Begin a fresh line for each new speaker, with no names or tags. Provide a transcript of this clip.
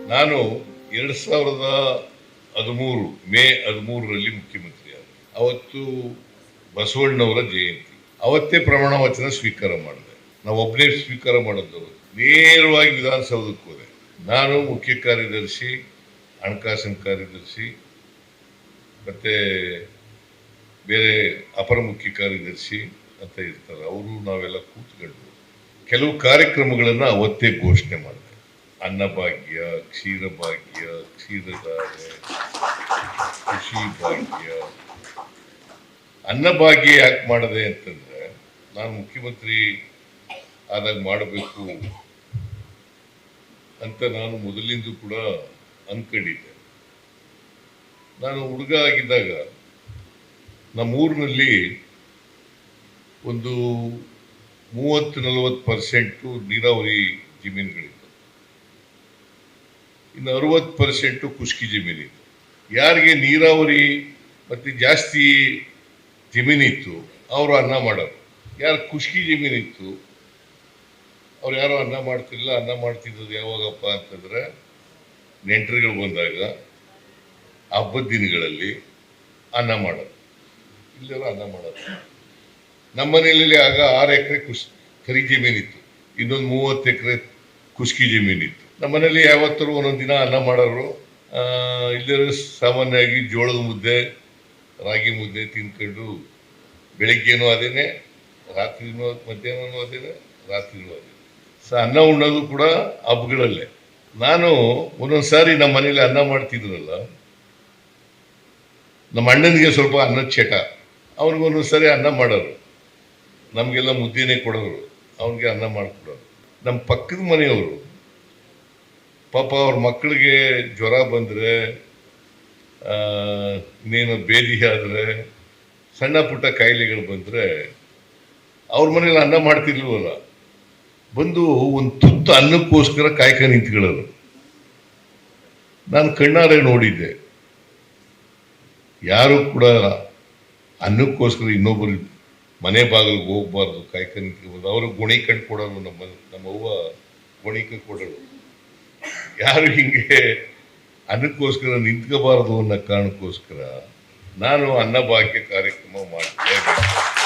ನಾನು ಎರಡ್ ಸಾವಿರದ ಹದಿಮೂರು, ಮೇ ಹದಿಮೂರರಲ್ಲಿ ಮುಖ್ಯಮಂತ್ರಿ ಅವತ್ತು ಬಸವಣ್ಣವರ ಜಯಂತಿ. ಅವತ್ತೇ ಪ್ರಮಾಣ ವಚನ ಸ್ವೀಕಾರ ಮಾಡಿದೆ. ನಾವು ಒಬ್ಬನೇ ಸ್ವೀಕಾರ ಮಾಡಿದ್ದವರು. ನೇರವಾಗಿ ವಿಧಾನಸೌಧಕ್ಕೆ ಹೋದೆ. ನಾನು ಮುಖ್ಯ ಕಾರ್ಯದರ್ಶಿ, ಹಣಕಾಸಿನ ಕಾರ್ಯದರ್ಶಿ, ಮತ್ತೆ ಬೇರೆ ಅಪರ ಮುಖ್ಯ ಕಾರ್ಯದರ್ಶಿ ಅಂತ ಇರ್ತಾರೆ. ಅವರು ನಾವೆಲ್ಲ ಕೂತ್ಕೊಂಡು ಕೆಲವು ಕಾರ್ಯಕ್ರಮಗಳನ್ನು ಅವತ್ತೇ ಘೋಷಣೆ ಮಾಡಿದೆ ಅನ್ನಭಾಗ್ಯ, ಕ್ಷೀರಭಾಗ್ಯ, ಕ್ಷೀರಧಾರೆ ಕೃಷಿ ಭಾಗ್ಯ ಅನ್ನಭಾಗ್ಯ ಯಾಕೆ ಮಾಡಿದೆ ಅಂತಂದ್ರೆ, ನಾನು ಮುಖ್ಯಮಂತ್ರಿ ಆದಾಗ ಮಾಡಬೇಕು ಅಂತ ನಾನು ಮೊದಲಿಂದ ಕೂಡ ಅನ್ಕೊಂಡಿದ್ದೆ. ನಾನು ಹುಡುಗ ಆಗಿದ್ದಾಗ ನಮ್ಮೂರಿನಲ್ಲಿ ಒಂದು ಮೂವತ್ತು ನಲವತ್ತು ಪರ್ಸೆಂಟು ನೀರಾವರಿ ಜಮೀನುಗಳಿತ್ತು ಇನ್ನು ಅರವತ್ತು ಪರ್ಸೆಂಟು ಖುಷ್ಕಿ ಜಮೀನಿತ್ತು. ಯಾರಿಗೆ ನೀರಾವರಿ ಮತ್ತು ಜಾಸ್ತಿ ಜಮೀನಿತ್ತು, ಅವರು ಅನ್ನ ಮಾಡೋರು. ಯಾರು ಖುಷ್ಕಿ ಜಮೀನಿತ್ತು, ಅವ್ರು ಯಾರೋ ಅನ್ನ ಮಾಡ್ತಿಲ್ಲ ಅನ್ನ ಮಾಡ್ತಿದ್ದದ್ದು ಯಾವಾಗಪ್ಪ ಅಂತಂದ್ರೆ ನೆಂಟರುಗಳು ಬಂದಾಗ ಹಬ್ಬದ ದಿನಗಳಲ್ಲಿ ಅನ್ನ ಮಾಡೋದು ಇಲ್ಲೆಲ್ಲ ಅನ್ನ ಮಾಡೋದು ನಮ್ಮ ಮನೆಯಲ್ಲಿ ಆಗ ಆರು ಎಕರೆ ಕುಶ್ ಕರಿ ಜಮೀನಿತ್ತು. ಇನ್ನೊಂದು ಮೂವತ್ತು ಎಕರೆ ಕುಷ್ಕಿ ಜಮೀನಿತ್ತು. ನಮ್ಮ ಮನೇಲಿ ಯಾವತ್ತರೂ ಒಂದೊಂದು ದಿನ ಅನ್ನ ಮಾಡೋರು. ಇಲ್ಲಿ ಸಾಮಾನ್ಯವಾಗಿ ಜೋಳದ ಮುದ್ದೆ, ರಾಗಿ ಮುದ್ದೆ ತಿನ್ಕೊಂಡು ಬೆಳಿಗ್ಗೆನೂ ಅದೇನೆ, ರಾತ್ರಿನೂ ಮಧ್ಯಾಹ್ನನೂ ಅದೇನೆ, ರಾತ್ರಿನೂ ಅದೇ ಸೊ, ಅನ್ನ ಉಣ್ಣೋದು ಕೂಡ ಹಬ್ಬಗಳಲ್ಲೇ. ನಾನು ಒಂದೊಂದು ಸಾರಿ ನಮ್ಮ ಮನೇಲಿ ಅನ್ನ ಮಾಡ್ತಿದ್ರಲ್ಲ, ನಮ್ಮ ಅಣ್ಣನಿಗೆ ಸ್ವಲ್ಪ ಅನ್ನದ ಚಟ. ಅವ್ನಿಗೆ ಒಂದೊಂದು ಸಾರಿ ಅನ್ನ ಮಾಡೋರು. ನಮಗೆಲ್ಲ ಮುದ್ದೆನೇ ಕೊಡೋರು. ಅವನಿಗೆ ಅನ್ನ ಮಾಡಿಕೊಡೋರು. ನಮ್ಮ ಪಕ್ಕದ ಮನೆಯವರು ಪಾಪ ಅವ್ರ ಮಕ್ಕಳಿಗೆ ಜ್ವರ ಬಂದರೆ ಇನ್ನೇನು ಬೇದಿ ಆದರೆ, ಸಣ್ಣ ಪುಟ್ಟ ಕಾಯಿಲೆಗಳು ಬಂದರೆ, ಅವ್ರ ಮನೇಲಿ ಅನ್ನ ಮಾಡ್ತಿರ್ಲಿಲ್ವಲ್ಲ. ಬಂದು ಒಂದು ತುತ್ತು ಅನ್ನಕ್ಕೋಸ್ಕರ ಕಾಯ್ಕ ನಿಂತ್ಕೊಳ್ಳೋರು. ನಾನು ಕಣ್ಣಾರೆ ನೋಡಿದ್ದೆ. ಯಾರು ಕೂಡ ಅನ್ನಕ್ಕೋಸ್ಕರ ಇನ್ನೊಬ್ಬರು ಮನೆ ಬಾಗಿಲಿಗೆ ಹೋಗ್ಬಾರ್ದು ಕಾಯ್ಕ ನಿಂತ್ಕೊಬಾರ್ದು ಅವರು ಗುಣಿಕಂಡು ಕೊಡೋರು ನಮ್ಮ, ನಮ್ಮವ್ವ ಗುಣಿಕ ಕೊಡೋರು. ಯಾರು ಹಿಂಗೆ ಅನ್ನಕ್ಕೋಸ್ಕರ ನಿಂತ್ಕೋಬಾರ್ದು ಅನ್ನೋ ಕಾರಣಕ್ಕೋಸ್ಕರ ನಾನು ಅನ್ನಭಾಗ್ಯ ಕಾರ್ಯಕ್ರಮ ಮಾಡ್ತೇನೆ.